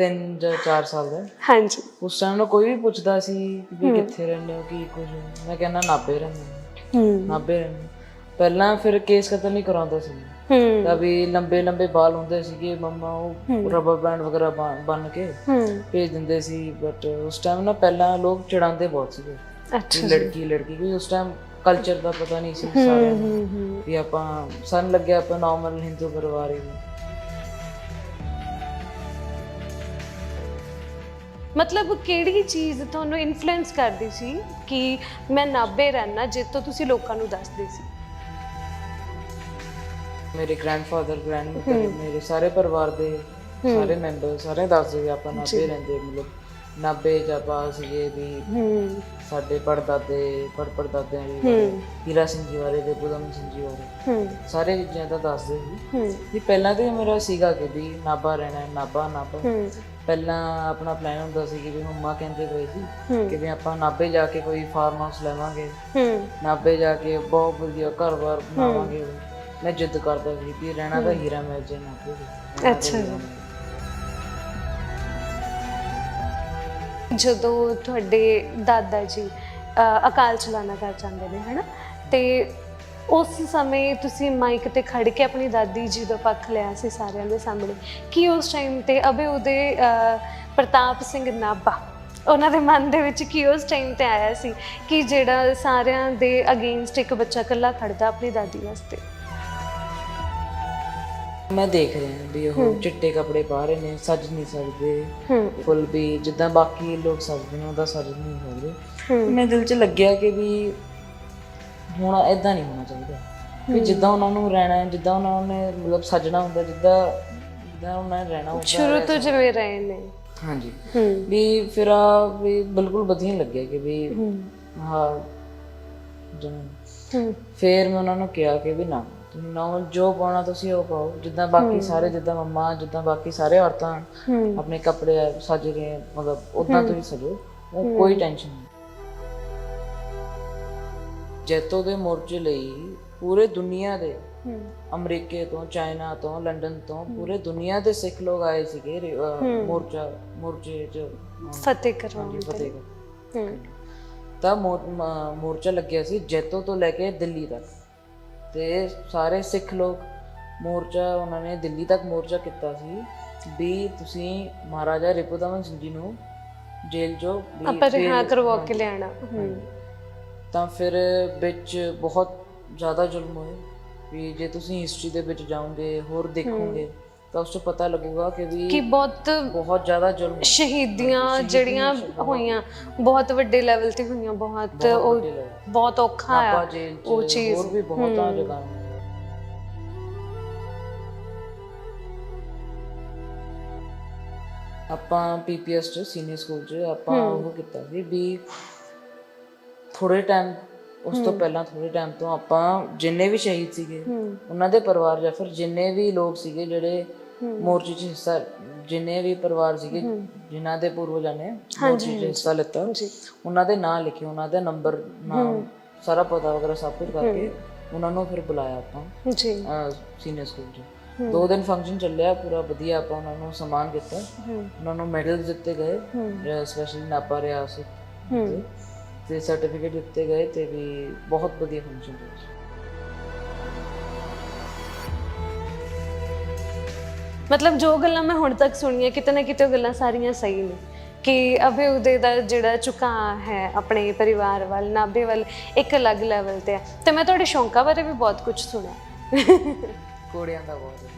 3 ਜਾਂ 4 ਸਾਲ ਦਾ। ਹਾਂਜੀ। ਉਸ ਟਾਈਮ ਨੂੰ ਕੋਈ ਵੀ ਪੁੱਛਦਾ ਸੀ ਕਿ ਵੀ ਕਿੱਥੇ ਰਹਿੰਦੇ ਹੋ ਕੀ ਕੁਝ ਮੈਂ ਕਹਿੰਦਾ ਨਾਭੇ ਰਹਿੰਦੇ ਹਾਂ। ਹੂੰ। ਨਾਭੇ ਰਹਿੰਦੇ ਹਾਂ। ਪਹਿਲਾਂ ਫਿਰ ਕੇਸ ਕਤਲ ਨਹੀਂ ਕਰਾਉਂਦਾ ਸੀ ਹੂੰ। ਤਾਂ ਵੀ ਲੰਬੇ ਲੰਬੇ ਵਾਲ ਹੁੰਦੇ ਸੀਗੇ ਮੰਮਾ ਉਹ ਰਬਰ ਬੈਂਡ ਵਗੈਰਾ ਬੰਨ ਕੇ ਭੇਜ ਦਿੰਦੇ ਸੀ। ਬਟ ਉਸ ਟਾਈਮ ਨਾ ਪਹਿਲਾਂ ਲੋਕ ਚੜਾਉਂਦੇ ਬਹੁਤ ਸੀਗੇ। ਅੱਛਾ ਲੜਕੀ ਲੜਕੀ ਕੋਈ ਉਸ ਟਾਈਮ ਕਲਚਰ ਦਾ ਪਤਾ ਨਹੀਂ ਸੀ ਸਾਰਿਆਂ ਨੂੰ ਵੀ ਆਪਾਂ ਸਾਨੂੰ ਲੱਗਿਆ ਆਪਾਂ ਨਾਰਮਲ ਹਿੰਦੂ ਪਰਿਵਾਰ ਹੀ। ਮਤਲਬ ਕਿਹੜੀ ਚੀਜ਼ ਤੁਹਾਨੂੰ ਇਨਫਲੂਐਂਸ ਕਰਦੀ ਸੀ ਕਿ ਮੈਂ ਨਾਭੇ ਰਹਿਣਾ ਜਿਸ ਤੋਂ ਤੁਸੀਂ ਲੋਕਾਂ ਨੂੰ ਦੱਸਦੇ ਸੀ? ਮੇਰੇ ਗ੍ਰੈਂਡਫਾਦਰ ਗ੍ਰੈਂਡਮਦਰ ਮੇਰੇ ਸਾਰੇ ਪਰਿਵਾਰ ਦੇ ਸਾਰੇ ਮੈਂਬਰ ਸਾਰੇ ਦੱਸਦੇ ਸੀ ਆਪਾਂ ਨਾਭੇ ਰਹਿੰਦੇ ਮਤਲਬ ਨਾਭੇ ਜਾਪਾ ਸੀਗੇ ਵੀ ਸਾਡੇ ਪੜਦਾਦੇ ਪੜ ਪੜਦਾਦਿਆਂ ਦੇ ਬਾਰੇ, ਹੀਰਾ ਸਿੰਘ ਜੀ ਬਾਰੇ ਤੇ ਬੁਦਮ ਸਿੰਘ ਜੀ ਹੂੰ। ਸਾਰੇ ਚੀਜ਼ਾਂ ਦਾ ਦੱਸਦੇ ਸੀ। ਵੀ ਪਹਿਲਾਂ ਤੇ ਮੇਰਾ ਸੀਗਾ ਕਿ ਵੀ ਨਾਭਾ ਰਹਿਣਾ ਨਾਭਾ। ਹੂੰ। ਪਹਿਲਾਂ ਆਪਣਾ ਪਲਾਨ ਹੁੰਦਾ ਸੀ ਕਿ ਵੀ ਮੰਮਾ ਕਹਿੰਦੇ ਪਏ ਸੀ। ਕਿ ਵੀ ਆਪਾਂ ਨਾਭੇ ਜਾ ਕੇ ਕੋਈ ਫਾਰਮ ਹਾਊਸ ਲਵਾਂਗੇ। ਹੂੰ। ਨਾਭੇ ਜਾ ਕੇ ਬਹੁਤ ਵਧੀਆ ਘਰ-ਬਾਰ ਬਣਾਵਾਂਗੇ। ਮੈਂ ਜਿੱਦ ਕਰਦਾ ਸੀ ਵੀ ਰਹਿਣਾ ਤਾਂ ਹੀਰਾ ਮਹਿਲ ਜੇ ਨਾਭੇ ਅੱਛਾ। ਜਦੋਂ ਤੁਹਾਡੇ ਦਾਦਾ ਜੀ ਅਕਾਲ ਚਲਾਣਾ ਕਰ ਜਾਂਦੇ ਨੇ ਹਨਾ? ਤੇ ਉਸ ਸਮੇਂ ਤੁਸੀਂ ਮਾਈਕ ਤੇ ਖੜ ਕੇ ਆਪਣੀ ਦਾਦੀ ਜੀ ਦਾ ਪੱਖ ਲਿਆ ਸੀ ਸਾਰਿਆਂ ਦੇ ਸਾਹਮਣੇ। ਕੀ ਉਸ ਟਾਈਮ ਤੇ ਅਬੇ ਉਹਦੇ ਪ੍ਰਤਾਪ ਸਿੰਘ ਨਾਭਾ ਉਹਨਾਂ ਦੇ ਮਨ ਦੇ ਵਿੱਚ ਕੀ ਉਸ ਟਾਈਮ ਤੇ ਆਇਆ ਸੀ ਕਿ ਜਿਹੜਾ ਸਾਰਿਆਂ ਦੇ ਅਗੇਂਸਟ ਇੱਕ ਬੱਚਾ ਇਕੱਲਾ ਖੜਦਾ ਆਪਣੀ ਦਾਦੀ ਵਾਸਤੇ? ਮੈਂ ਦੇਖ ਰਿਹਾ ਵੀ ਉਹ ਚਿੱਟੇ ਕੱਪੜੇ ਪਾ ਰਹੇ ਨੇ ਸੱਜ ਨਹੀਂ ਸਕਦੇ ਫੁੱਲ ਵੀ ਜਿੱਦਾਂ ਬਾਕੀ ਲੋਕ ਸੱਜਦੇ ਨੇ ਉਹਦਾ ਸੱਜ ਨਹੀਂ ਸਕਦੇ ਮੇਰੇ ਦਿਲ 'ਚ ਲੱਗਿਆ ਕਿ ਵੀ ਹੁਣ ਐਦਾਂ ਨਹੀਂ ਹੋਣਾ ਚਾਹੀਦਾ। ਵੀ ਜਿੱਦਾਂ ਉਹਨਾਂ ਨੂੰ ਰਹਿਣਾ ਹੈ ਜਿੱਦਾਂ ਉਹਨਾਂ ਨੇ ਮਤਲਬ ਸੱਜਣਾ ਹੁੰਦਾ ਜਿੱਦਾਂ ਜਿੱਦਾਂ ਉਹਨਾਂ ਨੇ ਰਹਿਣਾ ਹੁੰਦਾ ਸ਼ੁਰੂ ਤੋਂ ਜਿਵੇਂ ਰਹੇ ਨੇ। ਹਾਂਜੀ। ਵੀ ਫਿਰ ਆ ਵੀ ਬਿਲਕੁਲ ਵਧੀਆ ਲੱਗਿਆ ਕਿ ਵੀ ਹੂੰ। ਜਨ ਫਿਰ ਮੈਂ ਉਹਨਾਂ ਨੂੰ ਕਿਹਾ ਕਿ ਵੀ ਨਾ ਤੁਸੀਂ ਨਾ ਜੋ ਪਾਉਣਾ ਤੁਸੀਂ ਉਹ ਪਾਓ। ਜਿੱਦਾਂ ਬਾਕੀ ਸਾਰੇ ਜਿੱਦਾਂ ਮੰਮਾ ਜਿੱਦਾਂ ਬਾਕੀ ਸਾਰੇ ਔਰਤਾਂ ਆਪਣੇ ਕੱਪੜੇ ਸੱਜ ਰਹੇ ਮਤਲਬ ਉਦਾਂ ਤੁਸੀਂ ਸਜੋ। ਕੋਈ ਟੈਨਸ਼ਨ ਨਹੀਂ ਜੈਤੋ ਦੇ ਮੋਰਚੇ ਲਈ ਪੂਰੇ ਦੁਨੀਆ ਦੇ ਹੂੰ। ਅਮਰੀਕੇ ਤੋਂ ਚਾਈਨਾ ਤੋਂ ਲੰਡਨ ਤੋਂ ਪੂਰੇ ਦੁਨੀਆ ਦੇ ਸਿੱਖ ਲੋਕ ਆਏ ਸੀਗੇ ਰੇ- ਅਹ ਮੋਰਚਾ ਮੋਰਚੇ ਚ। ਫਤਿਹ ਕਰਵਾਉਣ ਹਾਂਜੀ ਹੂੰ। ਤਾਂ ਮੋਰ- ਮ- ਮੋਰਚਾ ਲੱਗਿਆ ਸੀ ਜੈਤੋ ਤੋਂ ਲੈ ਕੇ ਦਿੱਲੀ ਤੱਕ। ਤੇ ਸਾਰੇ ਸਿੱਖ ਲੋਕ ਮੋਰਚਾ ਉਹਨਾਂ ਨੇ ਦਿੱਲੀ ਤੱਕ ਮੋਰਚਾ ਕੀਤਾ ਸੀ ਵੀ ਤੁਸੀਂ ਮਹਾਰਾਜਾ ਰਿਪੁਦਮਨ ਸਿੰਘ ਜੀ ਨੂੰ ਜੇਲ੍ਹ ਚੋਂ ਵੀ ਆਪਾਂ ਰਿਹਾ ਕਰਵਾ ਕੇ ਲਿਆਣਾ ਹੂੰ। ਤਾਂ ਫਿਰ ਵਿੱਚ ਬਹੁਤ ਜ਼ਿਆਦਾ ਜ਼ੁਲਮ ਹੋਏ ਵੀ ਜੇ ਤੁਸੀਂ ਹਿਸਟਰੀ ਦੇ ਵਿੱਚ ਜਾਓਗੇ ਹੋਰ ਦੇਖੋਗੇ ਤਾਂ ਉਸ ਤੋਂ ਪਤਾ ਲੱਗੂਗਾ ਕਿ ਵੀ ਕਿ ਬਹੁਤ ਬਹੁਤ ਜ਼ਿਆਦਾ ਜ਼ੁਲਮ। ਸ਼ਹੀਦੀਆਂ ਜਿਹੜੀਆਂ ਹੋਈਆਂ ਬਹੁਤ ਵੱਡੇ ਲੈਵਲ ਤੇ ਹੋਈਆਂ ਬਹੁਤ। ਬਹੁਤ ਔਖਾ ਆ ਉਹ ਚੀਜ਼। ਹੋਰ ਵੀ ਬਹੁਤਾਂ ਜਗ੍ਹਾ ਆਪਾਂ ਪੀਪੀਐਸ ਚ ਸੀਨੀਅਰ ਸਕੂਲ ਚ ਆਪਾਂ ਉਹ ਕੀਤਾ ਸੀ ਵੀ ਥੋੜੇ ਟਾਈਮ ਉਸ ਤੋਂ ਪਹਿਲਾਂ ਥੋੜੇ ਟਾਈਮ ਤੋਂ ਆਪਾਂ ਜਿੰਨੇ ਵੀ ਸ਼ਹੀਦ ਸੀਗੇ ਉਹਨਾਂ ਦੇ ਪਰਿਵਾਰ ਜਾਂ ਫਿਰ ਜਿੰਨੇ ਵੀ ਲੋਕ ਸੀਗੇ ਜਿਹੜੇ ਮੋਰਚੇ 'ਚ ਹਿੱਸਾ ਜਿੰਨੇ ਵੀ ਪਰਿਵਾਰ ਸੀਗੇ ਜਿਨ੍ਹਾਂ ਦੇ ਪੂਰਵਜਾਂ ਨੇ ਮੋਰਚੇ 'ਚ ਹਿੱਸਾ ਲਿੱਤਾ ਉਹਨਾਂ ਦੇ ਨਾਂ ਲਿਖੇ ਉਹਨਾਂ ਦੇ ਨੰਬਰ ਨਾਮ ਸਾਰਾ ਪਤਾ ਵਗੈਰਾ ਸਭ ਕੁਝ ਕਰਕੇ ਉਹਨਾਂ ਨੂੰ ਫਿਰ ਬੁਲਾਇਆ ਆਪਾਂ ਜੀ। ਸੀਨੀਅਰ ਸਕੂਲ 'ਚ। ਦੋ ਦਿਨ ਫੰਕਸ਼ਨ ਚੱਲਿਆ ਪੂਰਾ ਵਧੀਆ ਆਪਾਂ ਉਹਨਾਂ ਨੂੰ ਸਨਮਾਨ ਕੀਤਾ ਉਹਨਾਂ ਨੂੰ ਮੈਡਲਸ ਦਿੱਤੇ ਗਏ ਸਪੈਸ਼ਲੀ ਨਾਪਾ ਰਿਆਸਤ ਤੇ ਸਰਟੀਫਿਕੇਟ ਦਿੱਤੇ ਗਏ ਤੇ ਵੀ ਬਹੁਤ ਵਧੀਆ ਫੰਕਸ਼ਨ ਹੋਇਆ ਮਤਲਬ ਜੋ ਗੱਲਾਂ ਮੈਂ ਹੁਣ ਤੱਕ ਸੁਣੀਆਂ ਕਿਤੇ ਨਾ ਕਿਤੇ ਉਹ ਗੱਲਾਂ ਸਾਰੀਆਂ ਸਹੀ ਨੇ। ਕਿ ਅਭੇ ਉਦੇ ਦਾ ਜਿਹੜਾ ਝੁਕਾ ਹੈ ਆਪਣੇ ਪਰਿਵਾਰ ਵੱਲ ਨਾਭੇ ਵੱਲ ਇੱਕ ਅਲੱਗ ਲੈਵਲ ਤੇ ਹੈ ਤੇ ਮੈਂ ਤੁਹਾਡੇ ਸ਼ੌਂਕਾਂ ਬਾਰੇ ਵੀ ਬਹੁਤ ਕੁਝ ਸੁਣਿਆ। ਘੋੜਿਆਂ ਦਾ ਬਹੁਤ। ਹੈ।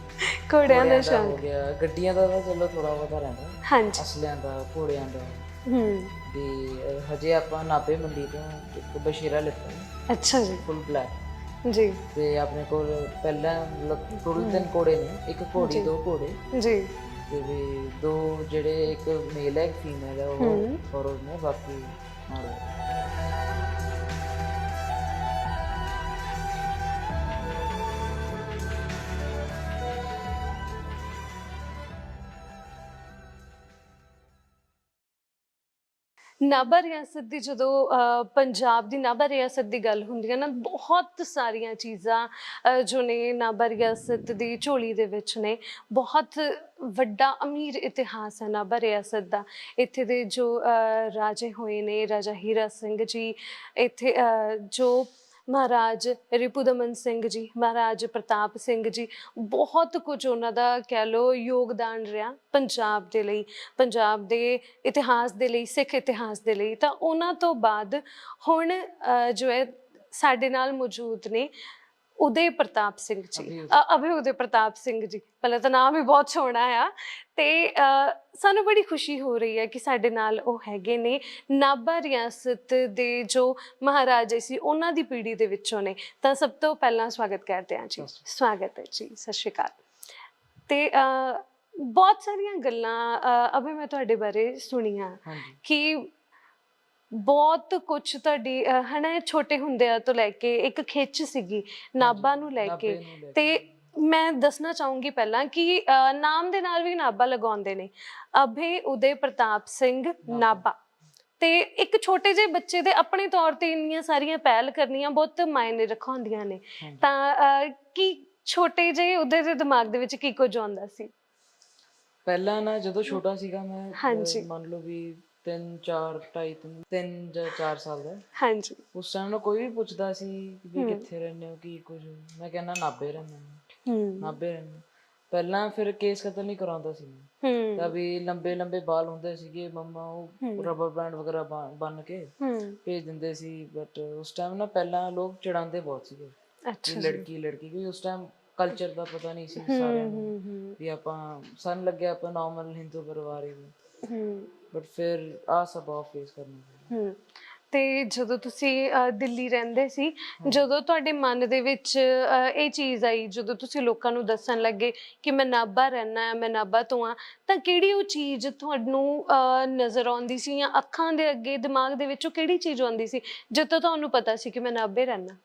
ਘੋੜਿਆਂ ਦਾ ਸ਼ੌਂਕ। ਹੋ ਗਿਆ। ਗੱਡੀਆਂ ਦਾ ਤਾਂ ਚਲੋ ਥੋੜਾ ਬਹੁਤਾ ਰਹਿੰਦਾ। ਹਾਂਜੀ। ਅਸਲਿਆਂ ਦਾ ਘੋੜਿਆਂ ਦਾ। ਹੂੰ। ਅਹ, ਹਜੇ ਆਪਾਂ ਨਾਪੇ ਮੰਡੀ ਤੋਂ ਇੱਕ ਬਸ਼ੀਰਾ ਲਿੱਤਾ ਅੱਛਾ ਜੀ। ਫੁੱਲ ਬਲੈਕ ਜੀ। ਤੇ ਆਪਣੇ ਕੋਲ ਪਹਿਲਾਂ ਮਤਲਬ ਟੋਟਲ ਤਿੰਨ ਘੋੜੇ ਨੇ ਇੱਕ ਘੋੜੀ ਦੋ ਘੋੜੇ। ਜੀ। ਤੇ ਵੀ ਦੋ ਜਿਹੜੇ ਇੱਕ ਮੇਲ ਹੈ ਇੱਕ ਫੀਮੇਲ ਹੈ ਉਹ ਫੋਰੋਜ਼ ਨੇ ਬਾਕੀ ਮਾਰੋ ਨਾਭਾ ਰਿਆਸਤ ਦੀ ਜਦੋਂ ਪੰਜਾਬ ਦੀ ਨਾਭਾ ਰਿਆਸਤ ਦੀ ਗੱਲ ਹੁੰਦੀ ਹੈ ਨਾ, ਬਹੁਤ ਸਾਰੀਆਂ ਚੀਜ਼ਾਂ ਜੋ ਨੇ ਨਾਭਾ ਰਿਆਸਤ ਦੀ ਝੋਲੀ ਦੇ ਵਿੱਚ ਨੇ, ਬਹੁਤ ਵੱਡਾ ਅਮੀਰ ਇਤਿਹਾਸ ਹੈ ਨਾਭਾ ਰਿਆਸਤ ਦਾ। ਇੱਥੇ ਦੇ ਜੋ ਰਾਜੇ ਹੋਏ ਨੇ, ਰਾਜਾ ਹੀਰਾ ਸਿੰਘ ਜੀ, ਇੱਥੇ ਜੋ ਮਹਾਰਾਜ ਰਿਪੁਦਮਨ ਸਿੰਘ ਜੀ ਮਹਾਰਾਜ ਪ੍ਰਤਾਪ ਸਿੰਘ ਜੀ ਬਹੁਤ ਕੁਝ ਉਹਨਾਂ ਦਾ ਕਹਿ ਲੋ ਯੋਗਦਾਨ ਰਿਹਾ ਪੰਜਾਬ ਦੇ ਲਈ ਪੰਜਾਬ ਦੇ ਇਤਿਹਾਸ ਦੇ ਲਈ ਸਿੱਖ ਇਤਿਹਾਸ ਦੇ ਲਈ। ਤਾਂ ਉਹਨਾਂ ਤੋਂ ਬਾਅਦ ਹੁਣ ਜੋ ਹੈ ਸਾਡੇ ਨਾਲ ਮੌਜੂਦ ਨੇ ਉਦੇ ਪ੍ਰਤਾਪ ਸਿੰਘ ਜੀ। ਅਭੈ ਅ, ਅਭੈ ਉਦੇ ਪ੍ਰਤਾਪ ਸਿੰਘ ਜੀ। ਪਹਿਲਾਂ ਤਾਂ ਨਾਮ ਹੀ ਬਹੁਤ ਸੋਹਣਾ ਆ। ਤੇ ਸਾਨੂੰ ਬੜੀ ਖੁਸ਼ੀ ਹੋ ਰਹੀ ਹੈ ਕਿ ਸਾਡੇ ਨਾਲ ਉਹ ਹੈਗੇ ਨੇ। ਨਾਭਾ ਰਿਆਸਤ ਦੇ ਜੋ ਮਹਾਰਾਜੇ ਸੀ ਉਹਨਾਂ ਦੀ ਪੀੜ੍ਹੀ ਦੇ ਵਿੱਚੋਂ ਨੇ। ਤਾਂ ਸਭ ਤੋਂ ਪਹਿਲਾਂ ਸਵਾਗਤ ਕਰਦੇ ਹਾਂ ਜੀ। ਸਵਾਗਤ ਹੈ ਜੀ। ਸਤਿ ਸ਼੍ਰੀ ਅਕਾਲ। ਤੇ ਬਹੁਤ ਸਾਰੀਆਂ ਗੱਲਾਂ ਅਭੈ ਮੈਂ ਤੁਹਾਡੇ ਬਾਰੇ ਸੁਣੀਆਂ ਕਿ ਬਹੁਤ ਕੁਝ ਤੁਹਾਡੀ ਹਨਾ ਛੋਟੇ ਹੁੰਦਿਆਂ ਤੋਂ ਲੈ ਕੇ ਇੱਕ ਖਿੱਚ ਸੀਗੀ। ਨਾਭਾ ਨੂੰ ਲੈ ਨਾਭੇ ਕੇ। ਨੂੰ ਲੈ ਕੇ। ਤੇ ਮੈਂ ਦੱਸਣਾ ਚਾਹੂੰਗੀ ਪਹਿਲਾਂ ਕਿ ਨਾਮ ਦੇ ਨਾਲ ਵੀ ਨਾਭਾ ਲਗਾਉਂਦੇ ਨੇ। ਅਭੇ ਉਦੇ ਪ੍ਰਤਾਪ ਸਿੰਘ ਨਾਭਾ। ਤੇ ਇੱਕ ਛੋਟੇ ਜਿਹੇ ਬੱਚੇ ਦੇ ਆਪਣੇ ਤੌਰ ਤੇ ਇੰਨੀਆਂ ਸਾਰੀਆਂ ਪਹਿਲ ਕਰਨੀਆਂ ਬਹੁਤ ਮਾਇਨੇ ਰਖਾਉਂਦੀਆਂ ਨੇ। ਤਾਂ ਕੀ ਛੋਟੇ ਜਿਹੇ ਉਹਦੇ ਦੇ ਦਿਮਾਗ ਦੇ ਵਿੱਚ ਕੀ ਕੁਝ ਆਉਂਦਾ ਸੀ? ਪਹਿਲਾਂ ਨਾ ਜਦੋਂ ਛੋਟਾ ਸੀਗਾ ਮੈਂ ਅਹ, ਹਾਂਜੀ। ਮੰਨ ਲਓ ਵੀ 3 4 2.5 3 ਜਾਂ 4 ਸਾਲ ਦਾ। ਹਾਂਜੀ। ਉਸ ਟਾਈਮ ਨਾ ਕੋਈ ਵੀ ਪੁੱਛਦਾ ਸੀ ਵੀ ਕਿੱਥੇ ਰਹਿੰਦੇ ਹੋ ਕੀ ਕੁਝ। ਮੈਂ ਕਹਿੰਦਾ ਨਾਭੇ ਰਹਿੰਦਾ। ਹਾਂ ਹੂੰ। ਨਾਭੇ ਰਹਿੰਦਾ ਪਹਿਲਾਂ ਫਿਰ ਕੇਸ ਕਤਲ ਨਹੀਂ ਕਰਾਉਂਦਾ ਸੀ ਮੈਂ। ਹੂੰ। ਤਾਂ ਵੀ ਲੰਬੇ ਲੰਬੇ ਵਾਲ ਹੁੰਦੇ ਸੀਗੇ ਮੰਮਾ ਉਹ ਰਬਰ ਬੈਂਡ ਵਗੈਰਾ ਬੰਨ ਕੇ ਹੂੰ। ਭੇਜ ਦਿੰਦੇ ਸੀ। ਬਟ ਉਸ ਟਾਈਮ ਨਾ ਪਹਿਲਾਂ ਲੋਕ ਚੜਾਉਂਦੇ ਬਹੁਤ ਸੀਗੇ। ਅੱਛਾ। ਵੀ ਲੜਕੀ ਲੜਕੀ ਕਿਉਂਕਿ ਉਸ ਟਾਈਮ ਕਲਚਰ ਦਾ ਪਤਾ ਨਹੀਂ ਸੀ ਸਾਰਿਆਂ ਨੂੰ ਹੂੰ ਹੂੰ। ਵੀ ਆਪਾਂ ਸਾਨੂੰ ਲੱਗਿਆ ਆਪਾਂ ਨਾਰਮਲ ਹਿੰਦੂ ਪਰਿਵਾਰ ਹੀ ਹੂੰ। ਬਟ ਫਿਰ ਆ ਸਭ ਆਫ ਫੇਸ ਕਰਨਾ। ਹਮ, ਤੇ ਜਦੋਂ ਤੁਸੀਂ ਅਹ, ਦਿੱਲੀ ਰਹਿੰਦੇ ਸੀ ਜਦੋਂ ਤੁਹਾਡੇ ਮਨ ਦੇ ਵਿੱਚ ਅਹ, ਇਹ ਚੀਜ਼ ਆਈ ਜਦੋਂ ਤੁਸੀਂ ਲੋਕਾਂ ਨੂੰ ਦੱਸਣ ਲੱਗੇ ਕਿ ਮੈਂ ਨਾਭਾ ਰਹਿਣਾ ਹੈ ਮੈਂ ਨਾਭਾ ਤੋਂ ਆ ਤਾਂ ਕਿਹੜੀ ਉਹ ਚੀਜ਼ ਤੁਹਾਨੂੰ ਅਹ, ਨਜ਼ਰ ਆਉਂਦੀ ਸੀ ਜਾਂ ਅੱਖਾਂ ਦੇ ਅੱਗੇ ਦਿਮਾਗ ਦੇ ਵਿੱਚੋਂ ਕਿਹੜੀ ਚੀਜ਼ ਆਉਂਦੀ ਸੀ ਜਦੋਂ ਤੁਹਾਨੂੰ ਪਤਾ ਸੀ ਕਿ ਮੈਂ ਨਾਭੇ ਰਹਿਣਾ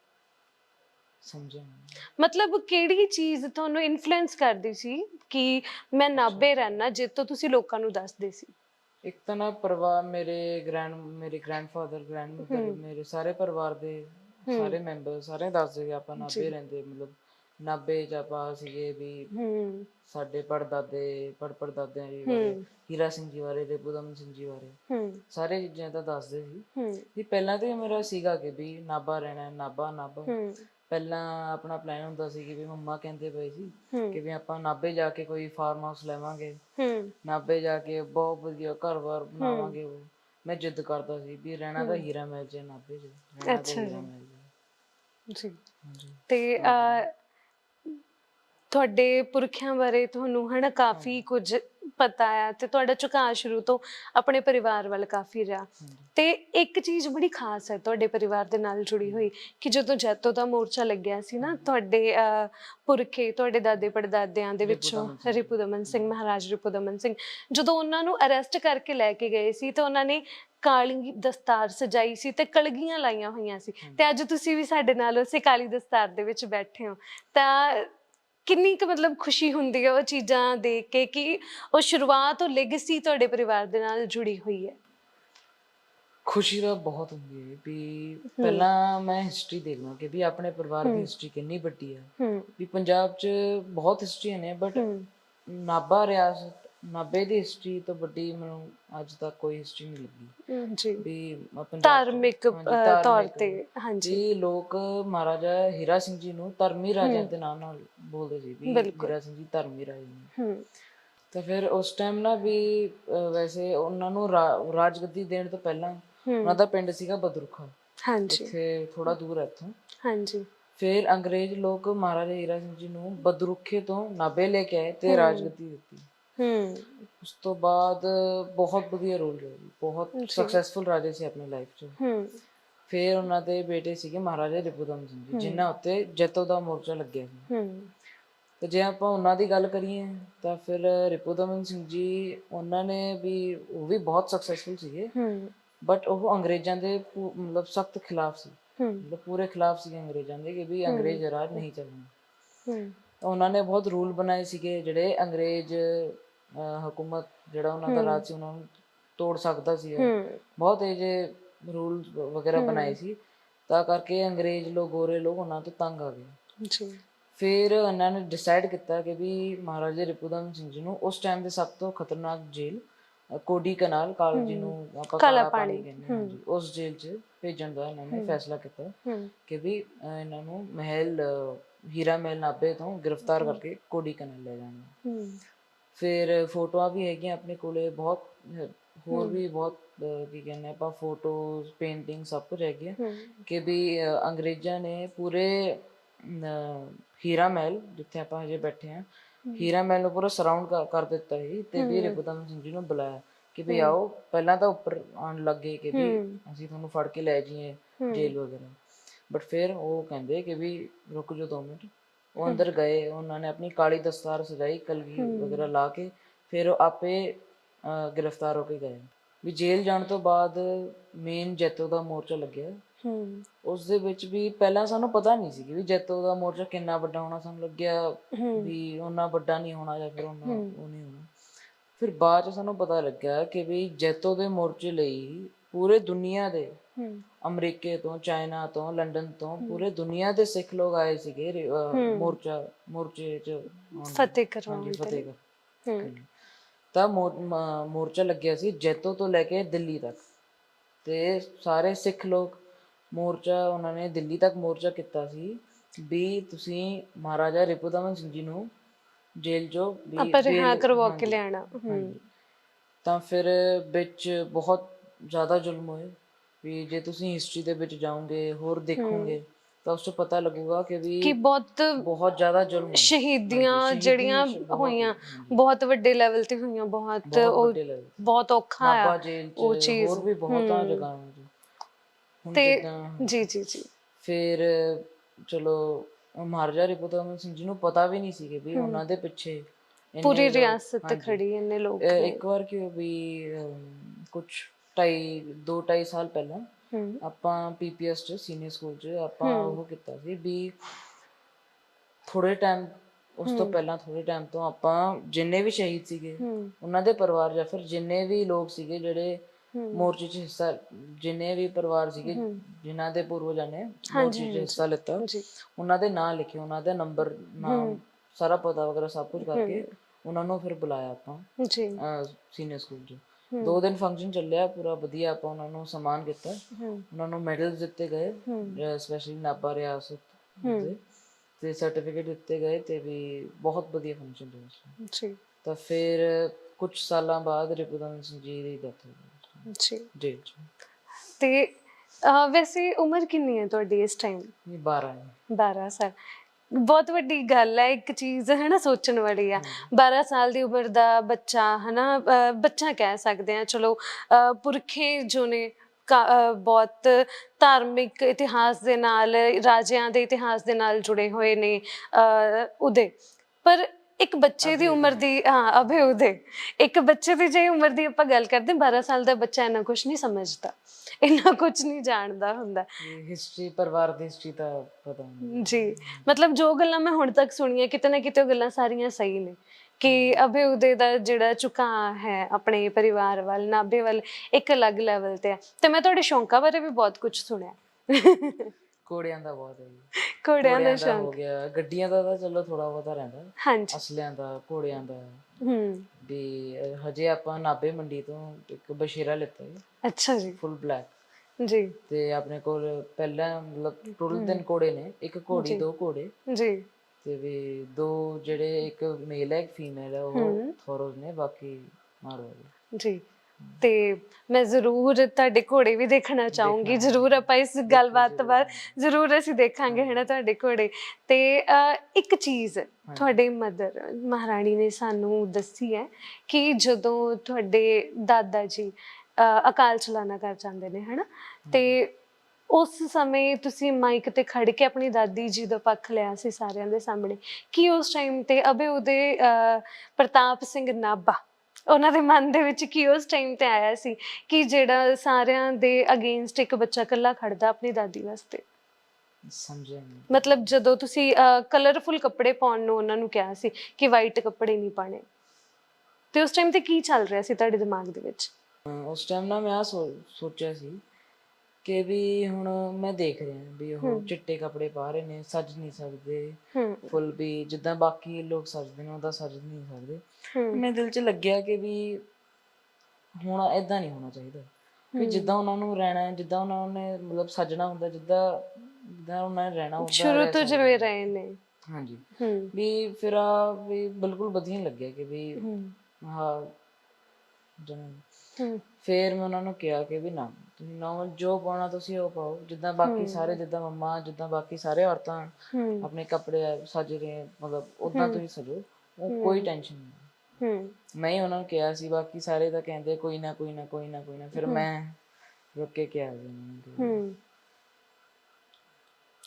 ਸਮਝਿਆ ਨਹੀਂ। ਮਤਲਬ ਕਿਹੜੀ ਚੀਜ਼ ਤੁਹਾਨੂੰ ਇਨਫਲੂਐਂਸ ਕਰਦੀ ਸੀ ਕਿ ਮੈਂ ਨਾਭੇ ਰਹਿਣਾ ਜਿਸ ਤੋਂ ਤੁਸੀਂ ਲੋਕਾਂ ਨੂੰ ਦੱਸਦੇ ਸੀ? ਇੱਕ ਤਾਂ ਨਾ ਪਰਿਵਾਰ ਮੇਰੇ ਗ੍ਰੈਂਡ ਮੇਰੇ ਗ੍ਰੈਂਡਫਾਦਰ ਗ੍ਰੈਂਡਮਦਰ ਮੇਰੇ ਸਾਰੇ ਪਰਿਵਾਰ ਦੇ ਸਾਰੇ ਮੈਂਬਰ ਸਾਰੇ ਦੱਸਦੇ ਕਿ ਆਪਾਂ ਨਾਭੇ ਰਹਿੰਦੇ ਮਤਲਬ ਨਾਭੇ ਚ ਆਪਾਂ ਸੀਗੇ ਵੀ ਸਾਡੇ ਪੜਦਾਦੇ ਪੜਪੜਦਾਦਿਆਂ ਜੀ ਬਾਰੇ ਹੀਰਾ ਸਿੰਘ ਜੀ ਬਾਰੇ ਰਿਪੂਦਮ ਸਿੰਘ ਜੀ ਬਾਰੇ ਸਾਰੇ ਚੀਜ਼ਾਂ ਤਾਂ ਦੱਸਦੇ ਸੀ। ਵੀ ਪਹਿਲਾਂ ਤੇ ਮੇਰਾ ਸੀਗਾ ਕਿ ਵੀ ਨਾਭਾ ਰਹਿਣਾ ਨਾਭਾ ਨਾਭਾ। ਪਹਿਲਾਂ ਆਪਣਾ ਪਲਾਨ ਹੁੰਦਾ ਸੀ ਕਿ ਵੀ ਮੰਮਾ ਕਹਿੰਦੇ ਪਏ ਸੀ ਹੂੰ। ਕਿ ਵੀ ਆਪਾਂ ਨਾਭੇ ਜਾ ਕੇ ਕੋਈ ਫਾਰਮ ਹਾਊਸ ਲੈਵਾਂਗੇ। ਹੂੰ। ਨਾਭੇ ਜਾ ਕੇ ਬਹੁਤ ਵਧੀਆ ਘਰ-ਬਾਰ ਬਣਾਵਾਂਗੇ ਉਹ। ਮੈਂ ਜਿੱਦ ਕਰਦਾ ਸੀ ਵੀ ਰਹਿਣਾ ਤਾਂ ਹੀਰਾ ਮਹਿਲ 'ਚ ਹੈ, ਨਾਭੇ 'ਚ ਰਹਿਣਾ ਤਾਂ ਹੀਰਾ ਮਹਿਲ 'ਚ। ਹੈ। ਜੀ। ਹਾਂਜੀ। ਤੇ ਅਹ, ਤੁਹਾਡੇ ਪੁਰਖਿਆਂ ਬਾਰੇ ਤੁਹਾਨੂੰ ਹਨਾ ਕਾਫੀ ਕੁਝ ਪਤਾ ਆ ਤੇ ਤੁਹਾਡਾ ਝੁਕਾਅ ਸ਼ੁਰੂ ਤੋਂ ਆਪਣੇ ਪਰਿਵਾਰ ਵੱਲ ਕਾਫੀ ਰਿਹਾ। ਤੇ ਇੱਕ ਚੀਜ਼ ਬੜੀ ਖਾਸ ਹੈ ਤੁਹਾਡੇ ਪਰਿਵਾਰ ਦੇ ਨਾਲ ਜੁੜੀ ਹੋਈ ਕਿ ਜਦੋਂ ਜੈਤੋ ਦਾ ਮੋਰਚਾ ਲੱਗਿਆ ਸੀ ਨਾ ਤੁਹਾਡੇ ਪੁਰਖੇ ਤੁਹਾਡੇ ਦਾਦੇ ਪੜਦਾਦਿਆਂ ਦੇ ਵਿੱਚੋਂ ਰਿਪੁਦਮਨ ਸਿੰਘ। ਮਹਾਰਾਜ ਰਿਪੁਦਮਨ ਸਿੰਘ ਜਦੋਂ ਉਹਨਾਂ ਨੂੰ ਅਰੈਸਟ ਕਰਕੇ ਲੈ ਕੇ ਗਏ ਸੀ ਤਾਂ ਉਹਨਾਂ ਨੇ ਕਾਲੀ ਦਸਤਾਰ ਸਜਾਈ ਸੀ ਤੇ ਕਲਗੀਆਂ ਲਾਈਆਂ ਹੋਈਆਂ ਸੀ। ਤੇ ਅੱਜ ਤੁਸੀਂ ਵੀ ਸਾਡੇ ਨਾਲ ਉਸੇ ਕਾਲੀ ਦਸਤਾਰ ਦੇ ਵਿੱਚ ਬੈਠੇ ਹੋ। ਤਾਂ ਕਿੰਨੀ ਕੁ ਮਤਲਬ ਖੁਸ਼ੀ ਹੁੰਦੀ ਹੈ ਉਹ ਚੀਜ਼ਾਂ ਦੇਖ ਕੇ ਕਿ ਉਹ ਸ਼ੁਰੂਆਤ ਉਹ ਲੈਗੇਸੀ ਤੁਹਾਡੇ ਪਰਿਵਾਰ ਦੇ ਨਾਲ ਜੁੜੀ ਹੋਈ ਹੈ? ਖੁਸ਼ੀ ਤਾਂ ਬਹੁਤ ਹੁੰਦੀ ਹੈ ਵੀ ਪਹਿਲਾਂ ਮੈਂ ਹਿਸਟਰੀ ਦੇਖਦਾ ਕਿ ਵੀ ਆਪਣੇ ਪਰਿਵਾਰ ਦੀ ਹਿਸਟਰੀ ਕਿੰਨੀ ਵੱਡੀ ਹੈ। ਵੀ ਪੰਜਾਬ 'ਚ ਬਹੁਤ ਹਿਸਟਰੀਆਂ ਨੇ ਬਟ ਨਾਭਾ ਰਿਆਸਤ ਨਾਭੇ ਦੀ ਹਿਸਟਰੀ ਤੋਂ ਵੱਡੀ ਮੈਨੂੰ ਅੱਜ ਤੱਕ ਕੋਈ ਹਿਸਟਰੀ ਨਹੀਂ ਲੱਗੀ। ਜੀ। ਵੀ ਧਾਰਮਿਕ ਤੌਰ ਤੇ ਹਾਂਜੀ। ਜੀ ਲੋਕ ਮਹਾਰਾਜਾ ਹੀਰਾ ਸਿੰਘ ਜੀ ਨੂੰ ਧਰਮੀ ਰਾਜਾ ਦੇ ਨਾਮ ਨਾਲ ਬੋਲਦੇ ਸੀ ਵੀ ਹੀਰਾ ਸਿੰਘ ਜੀ ਧਰਮੀ ਰਾਜੇ ਹੂੰ ਤਾਂ ਫਿਰ ਉਸ ਟਾਈਮ ਨਾ ਵੀ ਵੈਸੇ ਉਹਨਾਂ ਨੂੰ ਰਾਜਗੱਦੀ ਦੇਣ ਤੋਂ ਪਹਿਲਾਂ ਉਹਨਾਂ ਦਾ ਪਿੰਡ ਸੀਗਾ ਬਦਰੁਖਾ। ਹਾਂਜੀ। ਇੱਥੇ ਥੋੜਾ ਦੂਰ ਹੈ ਇੱਥੋਂ। ਹਾਂਜੀ। ਫਿਰ ਅੰਗਰੇਜ਼ ਲੋਕ ਮਹਾਰਾਜਾ ਹੀਰਾ ਸਿੰਘ ਜੀ ਨੂੰ ਬਦਰੁਖੇ ਤੋਂ ਨਾਭੇ ਲੈ ਕੇ ਆਏ ਤੇ ਰਾਜਗੱਦੀ ਦਿੱਤੀ। ਹੂੰ। ਉਸ ਤੋਂ ਬਾਅਦ ਬਹੁਤ ਵਧੀਆ ਰੋਲ ਰਿਹਾ ਜੀ ਬਹੁਤ ਸਕਸੈਸਫੁਲ ਰਾਜੇ ਸੀ ਆਪਣੀ ਲਾਈਫ 'ਚ। ਹੂੰ। ਫਿਰ ਉਹਨਾਂ ਦੇ ਬੇਟੇ ਸੀਗੇ ਮਹਾਰਾਜਾ ਰਿਪੁਦਮ ਸਿੰਘ ਜੀ ਜਿਨ੍ਹਾਂ ਉੱਤੇ ਜੈਤੋ ਦਾ ਮੋਰਚਾ ਲੱਗਿਆ ਸੀ। ਹੂੰ। ਤੇ ਜੇ ਆਪਾਂ ਉਹਨਾਂ ਦੀ ਗੱਲ ਕਰੀਏ ਤਾਂ ਫਿਰ ਰਿਪੁਦਮਨ ਸਿੰਘ ਜੀ ਉਹਨਾਂ ਨੇ ਵੀ ਉਹ ਵੀ ਬਹੁਤ ਸਕਸੈਸਫੁਲ ਸੀਗੇ। ਹੂੰ। ਬਟ ਉਹ ਅੰਗਰੇਜ਼ਾਂ ਦੇ ਪੂ- ਮਤਲਬ ਸਖਤ ਖਿਲਾਫ ਸੀ। ਹੂੰ। ਮਤਲਬ ਪੂਰੇ ਖਿਲਾਫ ਸੀ ਅੰਗਰੇਜ਼ਾਂ ਦੇ ਕਿ ਵੀ ਅੰਗਰੇਜ਼ ਰਾਜ ਨਹੀਂ ਚੱਲਣਾ। ਹੂੰ। ਤਾਂ ਉਹਨਾਂ ਨੇ ਬਹੁਤ ਰੂਲ ਬਣਾਏ ਸੀਗੇ ਜਿਹੜੇ ਅੰਗਰੇਜ਼ ਹਕੂਮਤ ਜਿਹੜਾ ਉਹਨਾਂ ਦਾ ਰਾਜ ਸੀ ਉਹਨਾਂ ਨੂੰ ਤੋੜ ਸਕਦਾ ਸੀ ਉਹ। ਹੂੰ। ਬਹੁਤ ਇਹ ਜੇ ਰੂਲ ਵਗੈਰਾ ਬਣਾਏ ਸੀ ਤਾਂ ਕਰਕੇ ਅੰਗਰੇਜ਼ ਲੋਕ ਗੋਰੇ ਲੋਕ ਉਹਨਾਂ ਤੋਂ ਤੰਗ ਆ ਗਏ। ਜੀ। ਫਿਰ ਇਹਨਾਂ ਨੇ ਡਿਸਾਈਡ ਕੀਤਾ ਕਿ ਵੀ ਮਹਾਰਾਜਾ ਰਿਪੂਦਮਨ ਸਿੰਘ ਜੀ ਨੂੰ ਉਸ ਟਾਈਮ ਦੇ ਸਭ ਤੋਂ ਖਤਰਨਾਕ ਜੇਲ੍ਹ ਅ, ਕੋਡੀ ਕਨਾਲ ਕਾਲ ਜਿਹਨੂੰ ਆਪਾਂ ਕਾਲਾ ਕਾਲਾ ਪਾਣੀ ਪਾਣੀ, ਕਹਿੰਦੇ ਹਾਂ ਜੀ ਉਸ ਜੇਲ੍ਹ 'ਚ ਭੇਜਣ ਦਾ ਇਹਨਾਂ ਨੇ ਫੈਸਲਾ ਕੀਤਾ ਹੂੰ। ਕਿ ਵੀ ਅ, ਇਹਨਾਂ ਨੂੰ ਮਹਿਲ ਅ, ਹੀਰਾ ਮਹਿਲ ਨਾਭੇ ਤੋਂ ਗ੍ਰਿਫਤਾਰ ਕਰਕੇ ਕੋਡੀ ਕਨਾਲ ਲੈ ਜਾਣਾ। ਹੂੰ। ਫਿਰ ਫੋਟੋਆਂ ਵੀ ਹੈਗੀਆਂ ਆਪਣੇ ਕੋਲੇ ਬਹੁਤ ਹੋਰ ਵੀ ਬਹੁਤ ਕੀ ਕਹਿੰਦੇ ਆਪਾਂ ਫੋਟੋਜ਼ ਪੇਂਟਿੰਗ ਸਭ ਕੁਝ ਹੈਗੀ ਹੂੰ। ਕਿ ਵੀ ਅੰਗਰੇਜ਼ਾਂ ਨੇ ਪੂਰੇ ਅ, ਹੀਰਾ ਮਹਿਲ ਜਿੱਥੇ ਆਪਾਂ ਹਜੇ ਬੈਠੇ ਆ ਹੀਰਾ ਮਹਿਲ ਨੂੰ ਪੂਰਾ ਸਰਾਊਂਡ ਕਰ ਦਿੱਤਾ ਸੀ ਤੇ ਵੀ ਰਿਪੂਦਮਨ ਸਿੰਘ ਜੀ ਨੂੰ ਬੁਲਾਇਆ ਕਿ ਵੀ ਆਓ ਪਹਿਲਾਂ ਤਾਂ ਉੱਪਰ ਆਉਣ ਲੱਗੇ ਕਿ ਵੀ ਅਸੀਂ ਤੁਹਾਨੂੰ ਫੜ ਕੇ ਲੈ ਜਾਈਏ ਜੇਲ੍ਹ ਵਗੈਰਾ। ਬਟ ਫਿਰ ਉਹ ਕਹਿੰਦੇ ਕਿ ਵੀ ਰੁਕ ਜਾਓ ਦੋ ਮਿੰਟ। ਉਹ ਅੰਦਰ ਗਏ ਉਹਨਾਂ ਨੇ ਆਪਣੀ ਕਾਲੀ ਦਸਤਾਰ ਸਜਾਈ ਕਲਗੀ ਵਗੈਰਾ ਲਾ ਕੇ ਫਿਰ ਉਹ ਆਪੇ ਗ੍ਰਿਫਤਾਰ ਹੋ ਕੇ ਗਏ। ਵੀ ਜੇਲ੍ਹ ਜਾਣ ਤੋਂ ਬਾਅਦ ਮੇਨ ਜੈਤੋ ਦਾ ਮੋਰਚਾ ਲੱਗਿਆ। ਹੂੰ। ਉਸ ਦੇ ਵਿੱਚ ਵੀ ਪਹਿਲਾਂ ਸਾਨੂੰ ਪਤਾ ਨਹੀਂ ਸੀ ਕਿ ਵੀ ਜੈਤੋ ਦਾ ਮੋਰਚਾ ਕਿੰਨਾ ਵੱਡਾ ਹੋਣਾ ਸਾਨੂੰ ਲੱਗਿਆ ਵੀ ਉਹਨਾਂ ਵੱਡਾ ਨਹੀਂ ਹੋਣਾ ਜਾਂ ਫਿਰ ਉਹਨਾਂ ਉਹ ਨਹੀਂ ਹੋਣਾ। ਫਿਰ ਬਾਅਦ ਚ ਸਾਨੂੰ ਪਤਾ ਲੱਗਿਆ ਕਿ ਵੀ ਜੈਤੋ ਦੇ ਮੋਰਚੇ ਲਈ ਪੂਰੇ ਦੁਨੀਆ ਦੇ ਅਮਰੀਕੇ ਤੋਂ ਚਾਈਨਾ ਤੋਂ ਲੰਡਨ ਤੋਂ ਪੂਰੇ ਦੁਨੀਆ ਦੇ ਸਿੱਖ ਲੋਕ ਆਏ ਸੀਗੇ ਰੇ- ਅਹ ਮੋਰਚਾ ਮੋਰਚੇ ਚ। ਫਤਿਹ ਕਰਵਾਉਣ ਹਾਂਜੀ ਫਤਿਹ ਕਰ ਤਾਂ ਮੋਰ- ਮ- ਮੋਰਚਾ ਲੱਗਿਆ ਸੀ ਜੈਤੋ ਤੋਂ ਲੈ ਕੇ ਦਿੱਲੀ ਤੱਕ। ਤੇ ਸਾਰੇ ਸਿੱਖ ਲੋਕ ਮੋਰਚਾ ਉਹਨਾਂ ਨੇ ਦਿੱਲੀ ਤੱਕ ਮੋਰਚਾ ਕੀਤਾ ਸੀ ਵੀ ਤੁਸੀਂ ਮਹਾਰਾਜਾ ਰਿਪੂਦਮਨ ਸਿੰਘ ਜੀ ਨੂੰ ਜੇਲ੍ਹ ਚੋਂ ਵੀ ਆਪਾਂ ਰਿਹਾ ਕਰਵਾ ਕੇ ਹਾਂਜੀ, ਲਿਆਣਾ ਹੂੰ। ਹਾਂਜੀ। ਤਾਂ ਫਿਰ ਵਿੱਚ ਬਹੁਤ ਜ਼ਿਆਦਾ ਜ਼ੁਲਮ ਹੋਏ। ਵੀ ਜੇ ਤੁਸੀਂ ਹਿਸਟਰੀ ਦੇ ਵਿੱਚ ਜਾਓਗੇ ਹੋਰ ਦੇਖੋਗੇ ਤਾਂ ਉਸ ਤੋਂ ਪਤਾ ਲੱਗੂਗਾ ਕਿ ਵੀ ਕਿ ਬਹੁਤ ਬਹੁਤ ਜ਼ਿਆਦਾ ਜ਼ੁਲਮ ਸ਼ਹੀਦੀਆਂ ਸ਼ਹੀਦੀ ਜਿਹੜੀਆਂ ਹੋਈਆਂ। ਬਹੁਤ ਵੱਡੇ ਲੈਵਲ ਤੇ ਹੋਈਆਂ ਬਹੁਤ ਬਹੁਤ ਔਖਾ ਆ ਉਹ ਚੀਜ਼। ਹੋਰ ਵੀ ਬਹੁਤਾਂ ਜਗ੍ਹਾਵਾਂ ਤੇ ਜੀ ਜੀ ਜੀ। ਫਿਰ ਚਲੋ ਮਹਾਰਾਜਾ ਰਿਪੂਦਮਨ ਸਿੰਘ ਜੀ ਨੂੰ ਪਤਾ ਵੀ ਨਹੀਂ ਸੀ ਕਿ ਵੀ ਉਹਨਾਂ ਦੇ ਪਿੱਛੇ ਪੂਰੀ ਰਿਆਸਤ। ਖੜੀ ਇੰਨੇ ਲੋਕ ਇੱਕ ਵਾਰ ਕੀ ਵੀ ਕੁਝ ਢਾਈ ਦੋ ਢਾਈ ਸਾਲ ਪਹਿਲਾਂ ਹੂੰ। ਆਪਾਂ ਪੀਪੀਐਸ ਚ ਸੀਨੀਅਰ ਸਕੂਲ ਚ ਆਪਾਂ ਉਹ ਕੀਤਾ ਸੀ ਵੀ ਥੋੜੇ ਟਾਈਮ ਉਸ ਤੋਂ ਪਹਿਲਾਂ ਥੋੜੇ ਟਾਈਮ ਤੋਂ ਆਪਾਂ ਜਿੰਨੇ ਵੀ ਸ਼ਹੀਦ ਸੀਗੇ ਉਹਨਾਂ ਦੇ ਪਰਿਵਾਰ ਜਾਂ ਫਿਰ ਜਿੰਨੇ ਵੀ ਲੋਕ ਸੀਗੇ ਜਿਹੜੇ। ਮੋਰਚੇ 'ਚ ਹਿੱਸਾ ਜਿੰਨੇ ਵੀ ਪਰਿਵਾਰ ਸੀਗੇ ਜਿਨ੍ਹਾਂ ਦੇ ਪੂਰਵਜਾਂ ਨੇ ਮੋਰਚੇ 'ਚ ਹਿੱਸਾ ਲਿੱਤਾ ਉਹਨਾਂ ਦੇ ਨਾਂ ਲਿਖੇ ਉਹਨਾਂ ਦਾ ਨੰਬਰ ਨਾਮ ਸਾਰਾ ਪਤਾ ਵਗੈਰਾ ਸਭ ਕੁਝ ਕਰਕੇ ਉਹਨਾਂ ਨੂੰ ਫਿਰ ਬੁਲਾਇਆ ਆਪਾਂ ਜੀ। ਸੀਨੀਅਰ ਸਕੂਲ 'ਚ। ਦੋ ਦਿਨ ਫੰਕਸ਼ਨ ਚੱਲਿਆ ਪੂਰਾ ਵਧੀਆ ਆਪਾਂ ਉਹਨਾਂ ਨੂੰ ਸਨਮਾਨ ਕੀਤਾ ਉਹਨਾਂ ਨੂੰ ਮੈਡਲਸ ਦਿੱਤੇ ਗਏ ਸਪੈਸ਼ਲੀ ਨਾਭਾ ਰਿਆਸਤ ਦੇ ਤੇ ਸਰਟੀਫਿਕੇਟ ਦਿੱਤੇ ਗਏ ਤੇ ਵੀ ਬਹੁਤ ਵਧੀਆ ਫੰਕਸ਼ਨ ਰਿਹਾ ਜੀ। ਤਾਂ ਫਿਰ ਕੁਝ ਸਾਲਾਂ ਬਾਅਦ ਰਿਪੂਦਮਨ ਸਿੰਘ ਜੀ ਦੀ ਡੈਥ ਹੋ ਗਈ। ਜੀ। 'ਚ ਤੇ ਵੈਸੇ ਉਮਰ ਕਿੰਨੀ ਹੈ ਤੁਹਾਡੀ ਇਸ ਟਾਈਮ ਇਹ 12 ਹੈ। 12 ਸਾਲ। ਬਹੁਤ ਵੱਡੀ ਗੱਲ ਹੈ, ਇੱਕ ਚੀਜ਼ ਹੈ ਨਾ ਸੋਚਣ ਵਾਲੀ ਆ। 12 ਸਾਲ ਦੀ ਉਮਰ ਦਾ ਬੱਚਾ ਹੈ ਨਾ ਅਹ ਬੱਚਾ ਕਹਿ ਸਕਦੇ ਆ ਚਲੋ, ਅਹ ਪੁਰਖੇ ਜੋ ਨੇ, ਕਾ- ਅਹ ਬਹੁਤ ਧਾਰਮਿਕ ਇਤਿਹਾਸ ਦੇ ਨਾਲ, ਰਾਜਿਆਂ ਦੇ ਇਤਿਹਾਸ ਦੇ ਨਾਲ ਜੁੜੇ ਹੋਏ ਨੇ, ਅਹ ਉਹਦੇ। ਪਰ ਇੱਕ ਬੱਚੇ ਦੀ ਉਮਰ ਦੀ ਹਾਂ ਅਭੇ ਉਹਦੇ ਇੱਕ ਬੱਚੇ ਦੀ ਜੇ ਉਮਰ ਦੀ ਆਪਾਂ ਗੱਲ ਕਰਦੇ 12 ਸਾਲ ਦਾ ਬੱਚਾ ਇੰਨਾ ਕੁਝ ਨਹੀਂ ਸਮਝਦਾ ਇੰਨਾ ਕੁਝ ਨਹੀਂ ਜਾਣਦਾ ਹੁੰਦਾ। ਹਿਸਟਰੀ ਪਰਿਵਾਰ ਦੀ ਹਿਸਟਰੀ ਤਾਂ ਪਤਾ ਨਹੀਂ। ਜੀ ਮਤਲਬ ਜੋ ਗੱਲਾਂ ਮੈਂ ਹੁਣ ਤੱਕ ਸੁਣੀਆਂ ਕਿਤੇ ਨਾ ਕਿਤੇ ਉਹ ਗੱਲਾਂ ਸਾਰੀਆਂ ਸਹੀ ਨੇ ਕਿ ਅਭੇ ਉਦੇ ਦਾ ਜਿਹੜਾ ਝੁਕਾਅ ਹੈ ਆਪਣੇ ਪਰਿਵਾਰ ਵੱਲ ਨਾਭੇ ਵੱਲ ਇੱਕ ਅਲੱਗ ਲੈਵਲ ਤੇ ਹੈ ਤੇ ਮੈਂ ਤੁਹਾਡੇ ਸ਼ੌਂਕਾਂ ਬਾਰੇ ਵੀ ਬਹੁਤ ਕੁਝ ਸੁਣਿਆ। ਘੋੜਿਆਂ ਦਾ ਬਹੁਤ ਹੈ ਜੀ। ਘੋੜਿਆਂ ਦਾ ਸ਼ੌਂਕ। ਹੋ ਗਿਆ ਗੱਡੀਆਂ ਦਾ ਤਾਂ ਚਲੋ ਥੋੜਾ ਬਹੁਤਾ ਰਹਿੰਦਾ। ਹਾਂਜੀ। ਅਸਲਿਆਂ ਦਾ ਘੋੜਿਆਂ ਦਾ। ਹੂੰ। ਵੀ ਅਹ, ਹਜੇ ਆਪਾਂ ਨਾਭੇ ਮੰਡੀ ਤੋਂ ਇੱਕ ਬਸ਼ੀਰਾ ਲਿੱਤਾ ਹੈ ਅੱਛਾ ਜੀ। ਫੁੱਲ ਬਲੈਕ ਜੀ। ਤੇ ਆਪਣੇ ਕੋਲ ਪਹਿਲਾਂ ਮਤਲਬ ਟੋਟਲ ਤਿੰਨ ਘੋੜੇ ਨੇ। ਇੱਕ ਘੋੜੀ ਦੋ ਘੋੜੇ। ਜੀ। ਤੇ ਵੀ ਦੋ ਜਿਹੜੇ ਇੱਕ ਮੇਲ ਹੈ ਇੱਕ ਫੀਮੇਲ ਹੈ ਉਹ ਥੋਰੋਜ਼ ਨੇ ਬਾਕੀ ਮਾਰਵਾੜੀ ਜੀ। ਤੇ ਮੈਂ ਜ਼ਰੂਰ ਤੁਹਾਡੇ ਘੋੜੇ ਵੀ ਦੇਖਣਾ ਚਾਹੂੰਗੀ। ਜ਼ਰੂਰ ਆਪਾਂ ਇਸ ਗੱਲਬਾਤ ਬਾਅਦ ਜ਼ਰੂਰ ਅਸੀਂ ਦੇਖਾਂਗੇ ਹੈ ਨਾ ਤੁਹਾਡੇ ਘੋੜੇ। ਤੇ ਅਹ, ਇੱਕ ਚੀਜ਼ ਤੁਹਾਡੇ ਮਦਰ ਮਹਾਰਾਣੀ ਨੇ ਸਾਨੂੰ ਦੱਸੀ ਹੈ ਕਿ ਜਦੋਂ ਤੁਹਾਡੇ ਦਾਦਾ ਜੀ ਅਹ, ਅਕਾਲ ਚਲਾਣਾ ਕਰ ਜਾਂਦੇ ਨੇ ਹੈ ਨਾ ਤੇ ਉਸ ਸਮੇਂ ਤੁਸੀਂ ਮਾਈਕ ਤੇ ਖੜ ਕੇ ਆਪਣੀ ਦਾਦੀ ਜੀ ਦਾ ਪੱਖ ਲਿਆ ਸੀ ਸਾਰਿਆਂ ਦੇ ਸਾਹਮਣੇ। ਕੀ ਉਸ ਟਾਈਮ ਤੇ ਅਬੇ ਉਹਦੇ ਅਹ, ਪ੍ਰਤਾਪ ਸਿੰਘ ਨਾਭਾ ਉਹਨਾਂ ਦੇ ਮਨ ਦੇ ਵਿੱਚ ਕੀ ਉਸ ਟਾਈਮ ਤੇ ਆਇਆ ਸੀ ਕਿ ਜਿਹੜਾ ਸਾਰਿਆਂ ਦੇ ਅਗੇਂਸਟ ਇੱਕ ਬੱਚਾ ਇਕੱਲਾ ਖੜਦਾ ਆਪਣੀ ਦਾਦੀ ਵਾਸਤੇ? ਸਮਝਿਆ ਨਹੀਂ। ਮਤਲਬ ਜਦੋਂ ਤੁਸੀਂ ਕਲਰਫੁਲ ਕੱਪੜੇ ਪਾਉਣ ਨੂੰ ਉਹਨਾਂ ਨੂੰ ਕਿਹਾ ਸੀ ਕਿ ਵਾਈਟ ਕੱਪੜੇ ਨਹੀਂ ਪਾਣੇ ਤੇ ਉਸ ਟਾਈਮ ਤੇ ਕੀ ਚੱਲ ਰਿਹਾ ਸੀ ਤੁਹਾਡੇ ਦਿਮਾਗ ਦੇ ਵਿੱਚ? ਅਹ ਉਸ ਟਾਈਮ ਨਾ ਮੈਂ ਆ ਸੋਚਿਆ ਸੀ ਕਿ ਵੀ ਹੁਣ ਮੈਂ ਦੇਖ ਰਿਹਾ ਵੀ ਉਹ ਚਿੱਟੇ ਕੱਪੜੇ ਪਾ ਰਹੇ ਨੇ ਸੱਜ ਨਹੀਂ ਸਕਦੇ। ਫੁੱਲ ਵੀ ਜਿੱਦਾਂ ਬਾਕੀ ਲੋਕ ਸੱਜਦੇ ਨੇ ਉਹਦਾ ਸੱਜ ਨਹੀਂ ਸਕਦੇ। ਮੇਰੇ ਦਿਲ 'ਚ ਲੱਗਿਆ ਕਿ ਵੀ ਹੁਣ ਐਦਾਂ ਨਹੀਂ ਹੋਣਾ ਚਾਹੀਦਾ। ਵੀ ਜਿੱਦਾਂ ਉਹਨਾਂ ਨੂੰ ਰਹਿਣਾ ਜਿੱਦਾਂ ਉਹਨਾਂ ਨੇ ਮਤਲਬ ਸੱਜਣਾ ਹੁੰਦਾ ਜਿੱਦਾਂ ਜਿੱਦਾਂ ਉਹਨਾਂ ਨੇ ਰਹਿਣਾ ਹੁੰਦਾ ਸ਼ੁਰੂ ਤੋਂ ਜਿਵੇਂ ਰਹੇ ਨੇ। ਹਾਂਜੀ। ਵੀ ਫਿਰ ਆ ਵੀ ਬਿਲਕੁਲ ਵਧੀਆ ਲੱਗਿਆ ਕਿ ਵੀ ਹਾਂ। ਜਨਮ ਫਿਰ ਮੈਂ ਉਹਨਾਂ ਨੂੰ ਕਿਹਾ ਕਿ ਵੀ ਨਾ ਤੁਸੀਂ ਨਾ ਜੋ ਪਾਉਣਾ ਤੁਸੀਂ ਉਹ ਪਾਓ। ਜਿੱਦਾਂ ਬਾਕੀ ਸਾਰੇ ਜਿੱਦਾਂ ਮੰਮਾ ਜਿੱਦਾਂ ਬਾਕੀ ਸਾਰੇ ਔਰਤਾਂ ਆਪਣੇ ਕੱਪੜੇ ਸਜ ਰਹੇ ਮਤਲਬ ਉਦਾਂ ਤੁਸੀਂ ਸਜੋ ਉਹ ਕੋਈ ਟੈਨਸ਼ਨ ਨਹੀਂ। ਹੂੰ। ਮੈਂ ਹੀ ਉਹਨਾਂ ਨੂੰ ਕਿਹਾ ਸੀ ਬਾਕੀ ਸਾਰੇ ਤਾਂ ਕਹਿੰਦੇ ਕੋਈ ਨਾ ਕੋਈ ਨਾ ਕੋਈ ਨਾ ਕੋਈ ਨਾ। ਫਿਰ ਮੈਂ ਰੁੱਕ ਕੇ ਕਿਹਾ ਜੀ ਉਹਨਾਂ ਨੂੰ ਕਿ ਹੂੰ।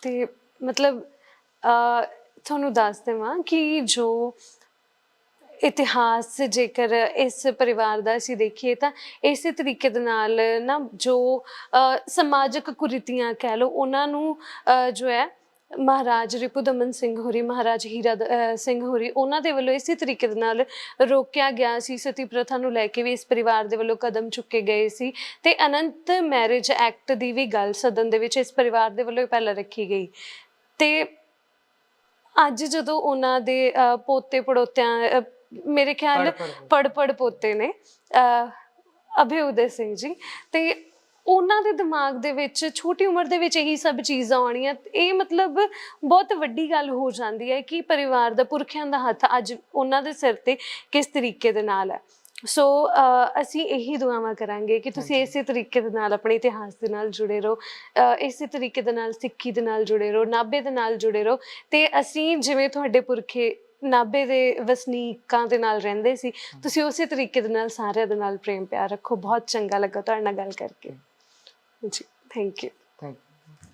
ਤੇ ਮਤਲਬ ਅ ਤੁਹਾਨੂੰ ਦੱਸ ਦੇਵਾਂ ਕਿ ਜੋ ਇਤਿਹਾਸ ਜੇਕਰ ਇਸ ਪਰਿਵਾਰ ਦਾ ਅਸੀਂ ਦੇਖੀਏ ਤਾਂ ਇਸੇ ਤਰੀਕੇ ਦੇ ਨਾਲ ਨਾ ਜੋ ਸਮਾਜਿਕ ਕੁਰੀਤੀਆਂ ਕਹਿ ਲਓ ਉਹਨਾਂ ਨੂੰ ਜੋ ਹੈ ਮਹਾਰਾਜ ਰਿਪੁਦਮਨ ਸਿੰਘ ਹੋਰੀ ਮਹਾਰਾਜ ਹੀਰਾ ਦ- ਅ, ਸਿੰਘ ਹੋਰੀ ਉਹਨਾਂ ਦੇ ਵੱਲੋਂ ਇਸੇ ਤਰੀਕੇ ਦੇ ਨਾਲ ਰੋਕਿਆ ਗਿਆ ਸੀ ਸਤੀ ਪ੍ਰਥਾ ਨੂੰ ਲੈ ਕੇ ਵੀ ਇਸ ਪਰਿਵਾਰ ਦੇ ਵੱਲੋਂ ਕਦਮ ਚੁੱਕੇ ਗਏ ਸੀ ਤੇ ਅਨੰਤ ਮੈਰਿਜ ਐਕਟ ਦੀ ਵੀ ਗੱਲ ਸਦਨ ਦੇ ਵਿੱਚ ਇਸ ਪਰਿਵਾਰ ਦੇ ਵੱਲੋਂ ਪਹਿਲਾਂ ਰੱਖੀ ਗਈ। ਤੇ ਅੱਜ ਜਦੋਂ ਉਹਨਾਂ ਦੇ ਪੋਤੇ ਪੜੋਤਿਆਂ ਮੇਰੇ ਖਿਆਲ ਪੜ ਪੜ ਪੋਤੇ ਨੇ ਅ, ਅਭਿਉਦੈ ਸਿੰਘ ਜੀ। ਤੇ ਉਹਨਾਂ ਦੇ ਦਿਮਾਗ ਦੇ ਵਿੱਚ ਛੋਟੀ ਉਮਰ ਦੇ ਵਿੱਚ ਇਹੀ ਸਭ ਚੀਜ਼ਾਂ ਆਉਣੀਆਂ ਇਹ ਮਤਲਬ ਬਹੁਤ ਵੱਡੀ ਗੱਲ ਹੋ ਜਾਂਦੀ ਹੈ ਕਿ ਪਰਿਵਾਰ ਦਾ ਪੁਰਖਿਆਂ ਦਾ ਹੱਥ ਅੱਜ ਉਹਨਾਂ ਦੇ ਸਿਰ ਤੇ ਕਿਸ ਤਰੀਕੇ ਦੇ ਨਾਲ ਹੈ। ਸੋ ਅਸੀਂ ਇਹੀ ਦੁਆਵਾਂ ਕਰਾਂਗੇ ਕਿ ਤੁਸੀਂ ਇਸੇ ਤਰੀਕੇ ਦੇ ਨਾਲ ਆਪਣੇ ਇਤਿਹਾਸ ਦੇ ਨਾਲ ਜੁੜੇ ਰਹੋ ਇਸੇ ਤਰੀਕੇ ਦੇ ਨਾਲ ਸਿੱਖੀ ਦੇ ਨਾਲ ਜੁੜੇ ਰਹੋ ਨਾਭੇ ਦੇ ਨਾਲ ਜੁੜੇ ਰਹੋ। ਤੇ ਅਸੀਂ ਜਿਵੇਂ ਤੁਹਾਡੇ ਪੁਰਖੇ ਨਾਭੇ ਦੇ ਵਸਨੀਕਾਂ ਦੇ ਨਾਲ ਰਹਿੰਦੇ ਸੀ। ਤੁਸੀਂ ਉਸੇ ਤਰੀਕੇ ਦੇ ਨਾਲ ਸਾਰਿਆਂ ਦੇ ਨਾਲ ਪ੍ਰੇਮ ਪਿਆਰ ਰੱਖੋ। ਬਹੁਤ ਚੰਗਾ ਲੱਗਾ ਤੁਹਾਡੇ ਨਾਲ ਗੱਲ ਕਰਕੇ। ਜੀ ਥੈਂਕ ਯੂ